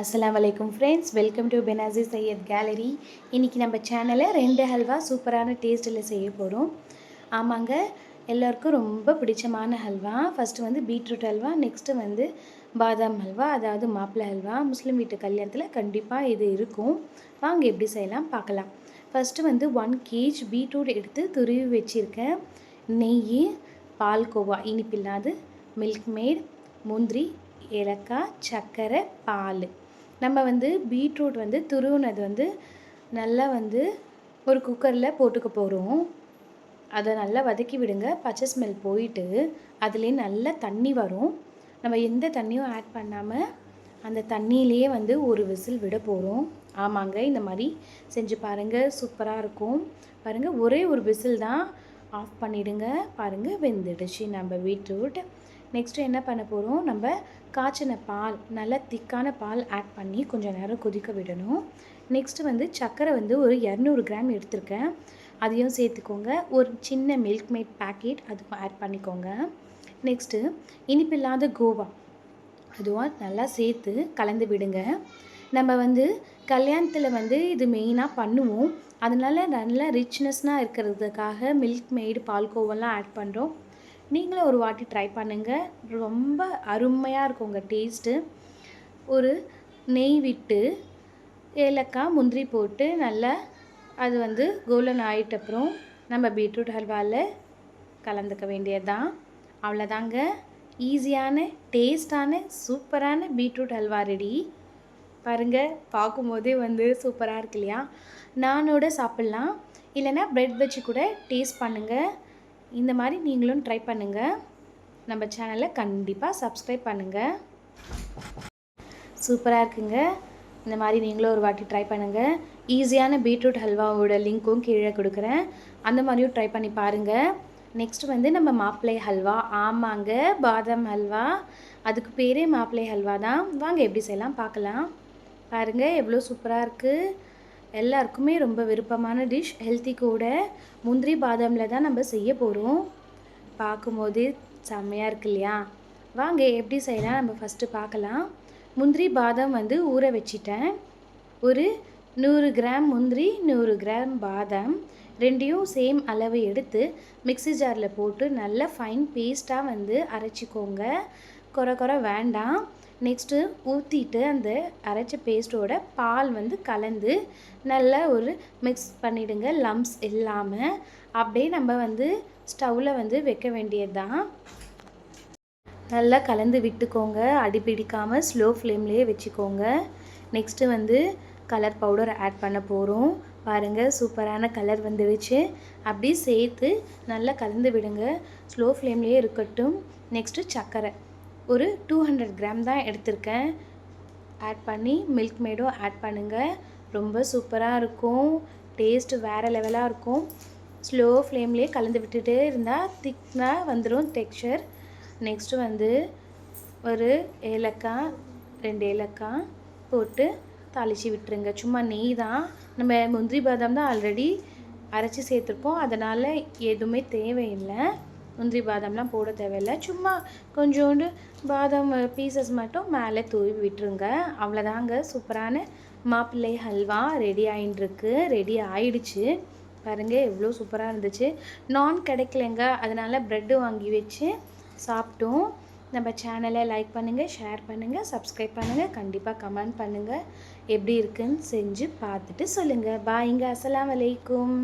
அஸ்லாம் வலைக்கும் friends welcome to Benazi Syed gallery இன்றைக்கி நம்ம சேனலில் ரெண்டு ஹல்வா சூப்பரான டேஸ்ட்டில் செய்ய போகிறோம் ஆமாங்க எல்லோருக்கும் ரொம்ப பிடிச்சமான ஹல்வா ஃபஸ்ட்டு வந்து பீட்ரூட் ஹல்வா நெக்ஸ்ட்டு வந்து பாதாம் ஹல்வா அதாவது மாப்பிள்ளை ஹல்வா முஸ்லீம் வீட்டு கல்யாணத்தில் கண்டிப்பாக இது இருக்கும். வாங்க எப்படி செய்யலாம் பார்க்கலாம். ஃபஸ்ட்டு வந்து ஒன் கேஜ் பீட்ரூட் எடுத்து துருவி வச்சுருக்கேன். நெய் பால்கோவா இனிப்பில்லாது மில்க் மேட் முந்திரி ஏலக்காய் சர்க்கரை பால். நம்ம வந்து பீட்ரூட் வந்து துருவினது வந்து நல்லா வந்து ஒரு குக்கரில் போட்டுக்க போகிறோம் அதை நல்லா வதக்கி விடுங்க. பச்சை ஸ்மெல் போயிட்டு அதுலேயே நல்லா தண்ணி வரும். நம்ம எந்த தண்ணியும் ஆட் பண்ணாமல் அந்த தண்ணியிலேயே வந்து ஒரு விசில் விட போகிறோம் ஆமாங்க இந்த மாதிரி செஞ்சு பாருங்கள் சூப்பராக இருக்கும். பாருங்கள் ஒரே ஒரு விசில் தான் ஆஃப் பண்ணிவிடுங்க பாருங்கள் வெந்துடுச்சு. நம்ம பீட்ரூட். நெக்ஸ்ட்டு என்ன பண்ண போகிறோம் நம்ம காய்ச்சின பால் நல்லா திக்கான பால் ஆட் பண்ணி கொஞ்சம் நேரம் கொதிக்க விடணும். நெக்ஸ்ட்டு வந்து சர்க்கரை வந்து ஒரு இரநூறு கிராம் எடுத்திருக்கேன். அதையும் சேர்த்துக்கோங்க. ஒரு சின்ன மில்க் மேட் பேக்கெட் அதுக்கும் ஆட் பண்ணிக்கோங்க. நெக்ஸ்ட்டு இனிப்பில்லாத கோவா அதுவும் நல்லா சேர்த்து கலந்து விடுங்க. நம்ம வந்து கல்யாணத்தில் வந்து இது மெயினாக பண்ணுவோம். அதனால நல்லா ரிச்னஸ்னாக இருக்கிறதுக்காக மில்க் மேடு பால்கோவெல்லாம் ஆட் பண்ணுறோம் நீங்களும் ஒரு வாட்டி ட்ரை பண்ணுங்கள் ரொம்ப அருமையாக இருக்கும் உங்கள் டேஸ்ட்டு ஒரு நெய் விட்டு ஏலக்காய் முந்திரி போட்டு நல்லா அது வந்து கோல்டன் ஆகிட்ட அப்புறம் நம்ம பீட்ரூட் ஹல்வாவில் கலந்துக்க வேண்டியது தான் அவ்வளோதாங்க ஈஸியான டேஸ்டான சூப்பரான பீட்ரூட் ஹல்வா ரெடி பாருங்கள் பார்க்கும்போதே வந்து சூப்பராக இருக்கு இல்லையா? நானோட சாப்பிட்லாம். இல்லைன்னா ப்ரெட் வச்சு கூட டேஸ்ட் பண்ணுங்கள் இந்த மாதிரி நீங்களும் ட்ரை பண்ணுங்கள் நம்ம சேனலை கண்டிப்பாக சப்ஸ்கிரைப் பண்ணுங்கள் சூப்பராக இருக்குங்க. இந்த மாதிரி நீங்களும் ஒரு வாட்டி ட்ரை பண்ணுங்கள் ஈஸியான பீட்ரூட் ஹல்வாவோட லிங்க்கும் கீழே கொடுக்குறேன். அந்த மாதிரியும் ட்ரை பண்ணி பாருங்கள் நெக்ஸ்ட் வந்து நம்ம மாப்பிள்ளை ஹல்வா ஆமாங்க பாதாம் ஹல்வா அதுக்கு பேரே மாப்பிள்ளை ஹல்வா தான். வாங்க எப்படி செய்யலாம்? பார்க்கலாம். பாருங்கள் எவ்வளோ சூப்பராக இருக்குது எல்லாருக்குமே ரொம்ப விருப்பமான டிஷ் ஹெல்த்தி கூட முந்திரி பாதாமில் தான் நம்ம செய்ய போகிறோம் பார்க்கும்போது செம்மையாக இருக்கு இல்லையா? வாங்க எப்படி செய்யலாம்? நம்ம ஃபஸ்ட்டு பார்க்கலாம். முந்திரி பாதாம் வந்து ஊற வச்சிட்டேன். ஒரு நூறு கிராம் முந்திரி நூறு கிராம் பாதாம் ரெண்டையும் சேம் அளவு எடுத்து மிக்ஸி ஜாரில் போட்டு நல்லா ஃபைன் பேஸ்ட்டாக வந்து அரைச்சிக்கோங்க. குறை குறை வேண்டாம். நெக்ஸ்ட்டு ஊற்றிட்டு அந்த அரைச்ச பேஸ்ட்டோட பால் வந்து கலந்து நல்லா ஒரு மிக்ஸ் பண்ணிவிடுங்க லம்ஸ் இல்லாமல் அப்படியே நம்ம வந்து ஸ்டவ்வில் வந்து வைக்க வேண்டியது தான் நல்லா கலந்து விட்டுக்கோங்க. அடி பிடிக்காமல் ஸ்லோ ஃப்ளேம்லேயே வச்சுக்கோங்க. நெக்ஸ்ட்டு வந்து கலர் பவுடர் ஆட் பண்ண போகிறோம் பாருங்கள் சூப்பரான கலர் வந்துடுச்சு அப்படி சேர்த்து நல்லா கலந்து விடுங்க. ஸ்லோ ஃப்ளேம்லேயே இருக்கட்டும். நெக்ஸ்ட்டு சர்க்கரை ஒரு டூ ஹண்ட்ரட் கிராம் தான் எடுத்திருக்கேன். ஆட் பண்ணி மில்க் மேடும் ஆட் பண்ணுங்கள் ரொம்ப சூப்பராக இருக்கும். டேஸ்ட்டு வேறு லெவலாக இருக்கும். ஸ்லோ ஃப்ளேம்லேயே கலந்து விட்டுட்டே இருந்தால் திக்னாக வந்துடும் டெக்ஸ்சர் நெக்ஸ்ட்டு வந்து ஒரு ஏலக்காய் ரெண்டு ஏலக்காய் போட்டு தாளித்து விட்டுருங்க. சும்மா நெய் தான். நம்ம முந்திரி பாதாம் தான் ஆல்ரெடி அரைச்சி சேர்த்துருப்போம். அதனால் எதுவுமே தேவையில்லை. முந்திரி பாதாம்லாம் போட தேவையில்லை. சும்மா கொஞ்சோண்டு பாதாம் பீசஸ் மட்டும் மேலே தூவி விட்டுருங்க. அவ்வளோதாங்க. சூப்பரான மாப்பிள்ளை ஹல்வா ரெடி ஆகிட்டுருக்கு ரெடி ஆயிடுச்சு. பாருங்கள் எவ்வளோ சூப்பராக இருந்துச்சு. நான் கிடைக்கலங்க. அதனால் ப்ரெட்டு வாங்கி வச்சு சாப்பிட்டோம். நம்ம சேனலை லைக் பண்ணுங்கள் ஷேர் பண்ணுங்கள் சப்ஸ்கிரைப் பண்ணுங்கள் கண்டிப்பாக கமெண்ட் பண்ணுங்கள் எப்படி இருக்குன்னு செஞ்சு பார்த்துட்டு சொல்லுங்கள் பாய்ங்க அஸ்லாம் வலைக்கும்